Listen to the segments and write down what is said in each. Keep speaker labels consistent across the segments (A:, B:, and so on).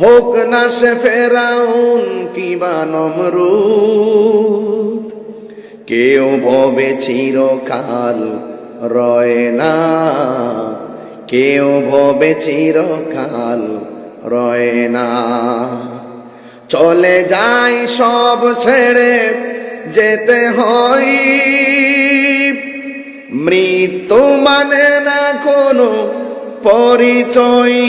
A: হোক না সে ফেরাউন কিবা নমরুদ। কেউ ভবে চিরকাল রয় না। কেউ ভবে চিরকাল রয় না। চলে যাই সব ছেড়ে যেতে হয়। মৃত্যু মানে না কোনো পরিচয়।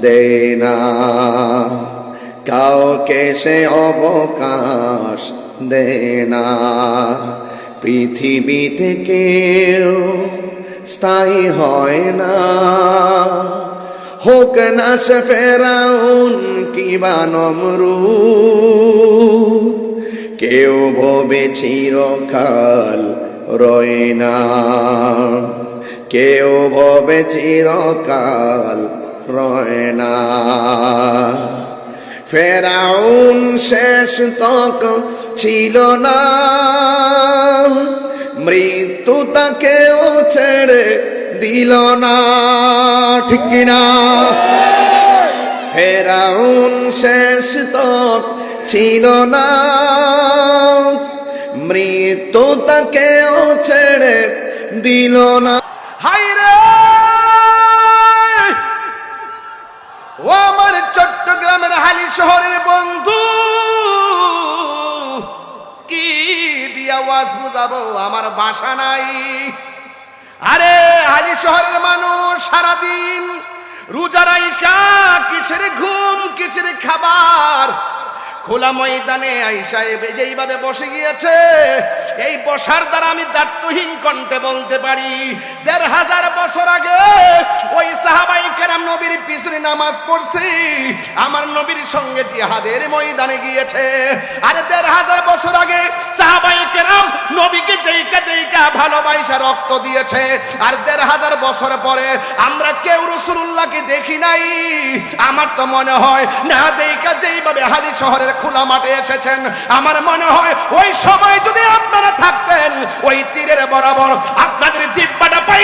A: দেয় না কাউকে সে অবকাশ দেয় না পৃথিবী থেকেও স্থায়ী হয় না। হোক না সে ফেরাউন কিবা নমরুদ, কেউ ভবে চিরকাল রয় না। কেউ ভবে চিরকাল রয় না। ফেরাউন শেষ তক ছিল না। মৃত্যু তাকেও ছেড়ে দিল না। ঠিক না ফেরাউন শেষ তক ছিল না। মৃত্যু তাকেও ছেড়ে দিল না।
B: হাই শহরের বন্ধু। কি দিয়া ওয়াজ বুঝাবো? আমার বাসা নাই। আরে হালি শহরের মানুষ সারাদিন রোজা রাইখা, কিসের ঘুম, কিসের খাবার? খোলা ময়দানে আইসা যেইভাবে বসে গিয়েছে, এই বসার দ্বারা আমি দায়িত্বহীন কণ্ঠে বলতে পারি, দেড় হাজার বছর আগে ওই সাহাবাই কেরাম নবীর পিছনে নামাজ পড়ছি, আমার নবীর সঙ্গে জিহাদের ময়দানে গিয়েছে। আরে দেড় হাজার বছর আগে সাহাবাই কেরাম নবীকে দেইকা দেইকা ভালোবাসা রক্ত দিয়েছে, আর দেড় হাজার বছর পরে আমরা কেউ রসুল্লাহকে দেখি নাই। আমার তো মনে হয় না দেখা যেইভাবে হালি শহরের খোলা মাঠে এসেছেন। আমার মনে হয় ওই সময় যদি আপনারা থাকতেন, ওই তীরের বরাবর আপনাদের জিব্বাটা পাইতে